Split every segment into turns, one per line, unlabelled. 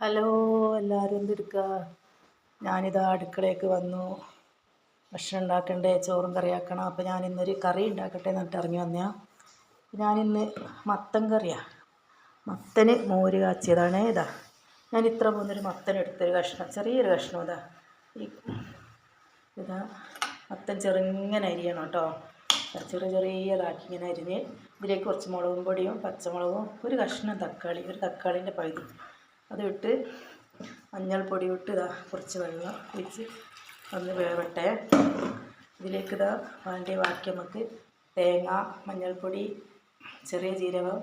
Hello എല്ലാവരും എന്തെടുക്കുക ഞാനിതാ അടുക്കളയ്ക്ക് വന്നു. ഭക്ഷണം ഉണ്ടാക്കണ്ടേ ചോറും കറിയാക്കണം. അപ്പോൾ ഞാൻ ഇന്നൊരു കറി ഉണ്ടാക്കട്ടെ എന്നിട്ട് ഇറങ്ങി വന്നയാ. ഞാനിന്ന് മത്തൻ കറിയാണ് മത്തന് മോര് കാച്ചിയതാണ്. ഇതാ ഞാൻ ഇത്ര പോകുന്നൊരു മത്തൻ എടുത്തൊരു കഷ്ണം ചെറിയൊരു കഷ്ണം ഇതാ. ഈ ഇതാ മത്തൻ ചെറുങ്ങനെ അരിയണം കേട്ടോ. ചെറിയ ചെറിയതാക്കി ഇങ്ങനെ അരിഞ്ഞ് ഇതിലേക്ക് കുറച്ച് മുളകും പൊടിയും പച്ചമുളകും ഒരു കഷ്ണം തക്കാളി ഒരു തക്കാളീന്റെ പകുതി. അത് ഇട്ട് മഞ്ഞൾപ്പൊടി ഇട്ട് ഇതാ കുറച്ച് വെള്ളം ഒഴിച്ച് ഒന്ന് വേവട്ടെ. ഇതിലേക്ക് ഇതാ വേണ്ടിയ ബാക്കി നമുക്ക് തേങ്ങ മഞ്ഞൾപ്പൊടി ചെറിയ ജീരകം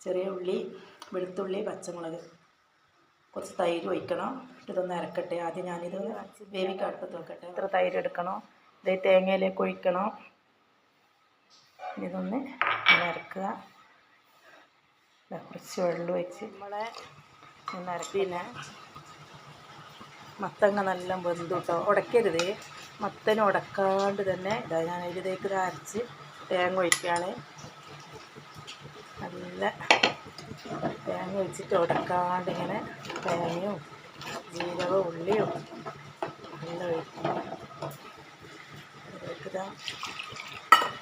ചെറിയ ഉള്ളി വെളുത്തുള്ളി പച്ചമുളക് കുറച്ച് തൈര് ഒഴിക്കണം. ഇതൊന്ന് അരക്കട്ടെ. ആദ്യം ഞാനിത് വേവിക്ക് അടുപ്പത്ത് വെക്കട്ടെ. ഇത്ര തൈര് എടുക്കണം. ഇത് തേങ്ങയിലേക്ക് ഒഴിക്കണം. ഇതൊന്ന് ഇറക്കുക അരക്കുക കുറച്ച് വെള്ളം ഒഴിച്ച് നമ്മളെ പിന്നെ മത്തങ്ങ നല്ല വെന്തു കേട്ടോ ഉടക്കരുത്. മത്തന് ഉടക്കാണ്ട് തന്നെ ഇതാ ഞാൻ ഇതിലേക്ക് ഇത് അരച്ച് തേങ്ങ ഒഴിക്കുകയാണ് നല്ല തേങ്ങ ഒഴിച്ചിട്ട് ഉടക്കാണ്ട് ഇങ്ങനെ തേങ്ങയും ജീരകവും ഉള്ളിയും നല്ല ഒഴിക്കണം.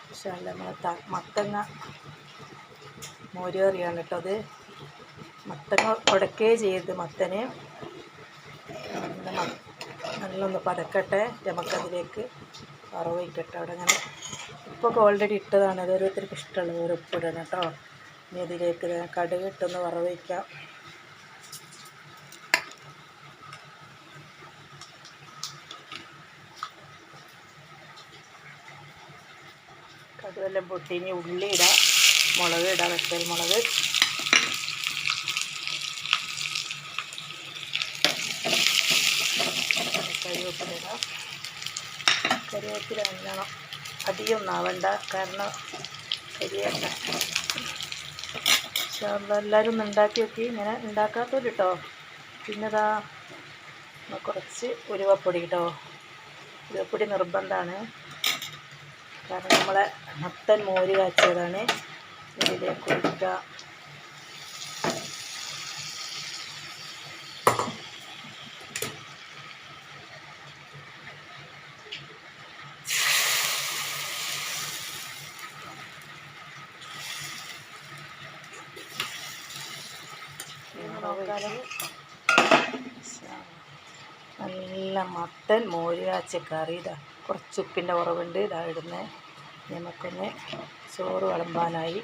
പക്ഷേ നമ്മളെ മത്തങ്ങ മോര് കറിയാണ് കേട്ടോ അത്. മത്തങ്ങ ഉടക്കേ ചെയ്ത് മത്തന് നല്ലൊന്ന് പതക്കട്ടെ. നമുക്കതിലേക്ക് വറവ് അവിടെ അങ്ങനെ ഉപ്പൊക്കെ ഓൾറെഡി ഇട്ടതാണ്. അത് ഓരോരുത്തർക്ക് ഇഷ്ടമുള്ള ഓരോ ഉപ്പിടണം കേട്ടോ. ഇനി അതിലേക്ക് കടുക് ഇട്ടൊന്ന് വറവ് കടുവെല്ലാം പൊട്ടി. ഇനി ഉള്ളി ഇടാം മുളക് ഇടാം. വെച്ചൽ മുളക്. കറിവേപ്പില ഇടാം കറിവേപ്പില നല്ലോണം അധികം ആവണ്ട കാരണം ശരിയല്ല എല്ലാവരും ഉണ്ടാക്കി നോക്കി. ഇങ്ങനെ ഉണ്ടാക്കാത്തവർ കേട്ടോ പിന്നെ ഇതാ കുറച്ച് ഉലുവപ്പൊടി കേട്ടോ ഉലുവപ്പൊടി നിർബന്ധമാണ് കാരണം നമ്മളെ മത്തൻ മോര് കാച്ചിയതാണ്. ഇതിലേക്ക് ഒഴിക്കുക നല്ല മത്തൻ മോര് കാച്ചിയ കറി. ഇതാ കുറച്ച് ഉപ്പിന്റെ കുറവുണ്ട്. ഇതാ ഇടുന്നത് നമുക്കൊന്ന് ചോറ് വിളമ്പാനായി.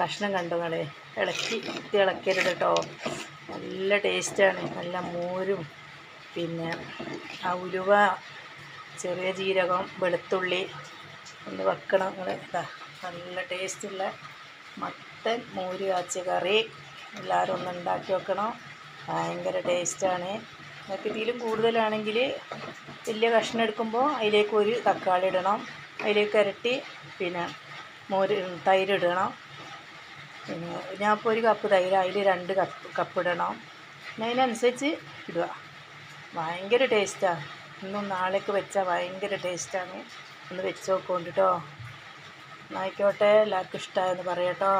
കഷ്ണം കണ്ടു നിങ്ങളെ. ഇളക്കി ഇളക്കരുത് കേട്ടോ. നല്ല ടേസ്റ്റാണ്. നല്ല മോരും. പിന്നെ ആ ഉലുവ ചെറിയ ജീരകം വെളുത്തുള്ളി ഒന്ന് വെക്കണം. നിങ്ങൾ ഇതാ നല്ല ടേസ്റ്റുള്ള മത്തൻ മോര് കാച്ചിയ കറി. എല്ലാവരും ഒന്ന് ഉണ്ടാക്കി വെക്കണം. ഭയങ്കര ടേസ്റ്റാണ് നിങ്ങൾക്ക് ഇതിലും കൂടുതലാണെങ്കിൽ വലിയ കഷ്ണം എടുക്കുമ്പോൾ അതിലേക്ക് ഒരു തക്കാളി ഇടണം. അതിലേക്ക് ഇരട്ടി പിന്നെ മോര് തൈര് ഇടണം. പിന്നെ ഞാൻ ഇപ്പോൾ ഒരു കപ്പ് തൈര് അതിൽ രണ്ട് കപ്പ് കപ്പ് ഇടണം. പിന്നെ അതിനനുസരിച്ച് ഇടുക. ഭയങ്കര ടേസ്റ്റാണ് ഇന്നും നാളേക്ക് വെച്ചാൽ ഭയങ്കര ടേസ്റ്റാണ് ഒന്ന് വെച്ച് നോക്കുകൊണ്ട് കേട്ടോ ആയിക്കോട്ടെ എല്ലാവർക്കും ഇഷ്ടമായെന്ന് പറയട്ടോ